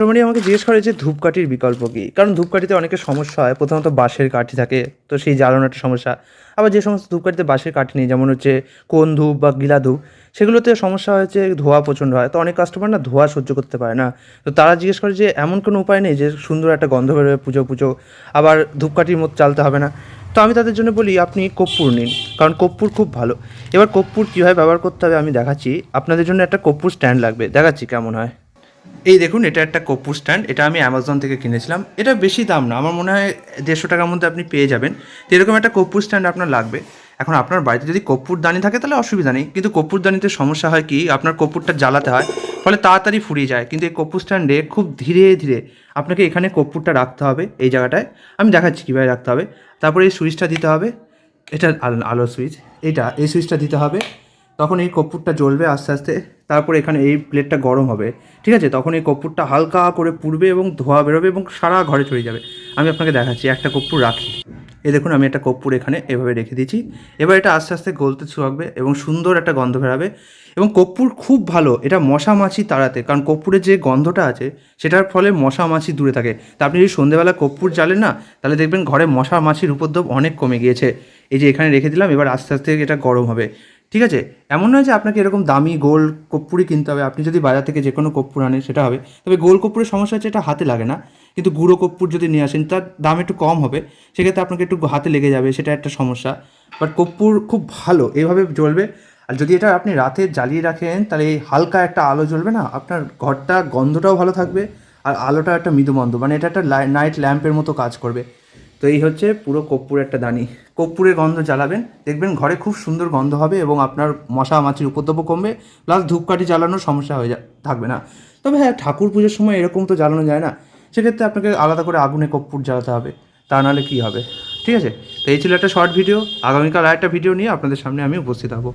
মোটামুটি আমাকে জিজ্ঞেস করে যে ধূপকাঠির বিকল্প কী? কারণ ধূপকাঠিতে অনেকের সমস্যা হয়। প্রথমত বাঁশের কাঠি থাকে, তো সেই জ্বালানো একটা সমস্যা। আবার যে সমস্ত ধূপকাঠিতে বাঁশের কাঠি নেই, যেমন হচ্ছে কোন ধূপ বা গিলা ধূপ, সেগুলোতে সমস্যা হয়েছে ধোঁয়া প্রচণ্ড হয়। তো অনেক কাস্টমার না ধোঁয়া সহ্য করতে পারে না। তো তারা জিজ্ঞেস করে যে এমন কোনো উপায় নেই যে সুন্দর একটা গন্ধ বেরোবে পুজো পুজো, আবার ধূপকাঠির মতো চালতে হবে না। তো আমি তাদের জন্য বলি, আপনি কর্পূর নিন, কারণ কর্পূর খুব ভালো। এবার কর্পূর কীভাবে ব্যবহার করতে হবে আমি দেখাচ্ছি। আপনাদের জন্য একটা কর্পূর স্ট্যান্ড লাগবে, দেখাচ্ছি কেমন হয়। এই দেখুন, এটা একটা কর্পূর স্ট্যান্ড। এটা আমি অ্যামাজন থেকে কিনেছিলাম। এটা বেশি দাম না, আমার মনে হয় দেড়শো টাকার মধ্যে আপনি পেয়ে যাবেন। তো এরকম একটা কর্পূর স্ট্যান্ড আপনার লাগবে। এখন আপনার বাড়িতে যদি কর্পূর দানি থাকে, তাহলে অসুবিধা নেই। কিন্তু কর্পূর দানিতে সমস্যা হয় কি, আপনার কর্পূরটা জ্বালাতে হয়, ফলে তাড়াতাড়ি ফুরিয়ে যায়। কিন্তু এই কর্পূর স্ট্যান্ডে খুব ধীরে ধীরে আপনাকে এখানে কর্পূরটা রাখতে হবে এই জায়গাটায়। আমি দেখাচ্ছি কীভাবে রাখতে হবে। তারপরে এই সুইচটা দিতে হবে। এটা আলো- সুইচ। এইটা এই সুইচটা দিতে হবে। তখন এই কর্পূরটা জ্বলবে আস্তে আস্তে, তারপরে এখানে এই প্লেটটা গরম হবে। ঠিক আছে? তখন এই কর্পূরটা হালকা করে পুড়বে এবং ধোয়া বেরোবে এবং সারা ঘরে ছড়িয়ে যাবে। আমি আপনাকে দেখাচ্ছি, একটা কর্পূর রাখি। এই দেখুন, আমি একটা কর্পূর এখানে এভাবে রেখে দিয়েছি। এবার এটা আস্তে আস্তে গলতে শুরু এবং সুন্দর একটা গন্ধ বেরাবে। এবং কর্পূর খুব ভালো, এটা মশা মাছি তাড়াতে, কারণ কর্পূরের যে গন্ধটা আছে, সেটার ফলে মশা মাছি দূরে থাকে। তা আপনি যদি সন্ধেবেলা কর্পূর জ্বালেন না, তাহলে দেখবেন ঘরে মশা মাছির উপদ্রব অনেক কমে গিয়েছে। এই যে এখানে রেখে দিলাম, এবার আস্তে আস্তে এটা গরম হবে। ঠিক আছে? এমন নয় যে আপনাকে এরকম দামি গোল কর্পূরই কিনতে হবে। আপনি যদি বাজার থেকে যে কোনো কর্পূর আনেন, সেটা হবে। তবে গোল কর্পূরের সমস্যা হচ্ছে এটা হাতে লাগে না। কিন্তু গুঁড়ো কর্পূর যদি নিয়ে আসেন, তার দাম একটু কম হবে। সেক্ষেত্রে আপনাকে একটু হাতে লেগে যাবে, সেটা একটা সমস্যা। বাট কর্পূর খুব ভালো এইভাবে জ্বলবে। আর যদি এটা আপনি রাতে জ্বালিয়ে রাখেন, তাহলে এই হালকা একটা আলো জ্বলবে না? আপনার ঘরটা গন্ধটাও ভালো থাকবে, আর আলোটা একটা মৃদুমন্দ মানে এটা একটা নাইট ল্যাম্পের মতো কাজ করবে। তো এই হচ্ছে পুরো কর্পূরের একটা দানি। কর্পূরের গন্ধ জ্বালাবেন। দেখবেন ঘরে খুব সুন্দর গন্ধ হবে এবং আপনার মশা মাছির উপদ্রব কমবে প্লাস ধূপকাঠি জ্বালানোর সমস্যা হয়ে যা, থাকবে না। তবে হ্যাঁ ঠাকুর পুজোর সময় এরকম তো জ্বালানো যায় না। সেক্ষেত্রে আপনাকে আলাদা করে আগুনে কর্পূর জ্বালাতে হবে। তা নাহলে কী হবে? ঠিক আছে? তো এই ছিল একটা শর্ট ভিডিও আগামীকাল আর একটা ভিডিও নিয়ে আপনাদের সামনে আমি উপস্থিত হব।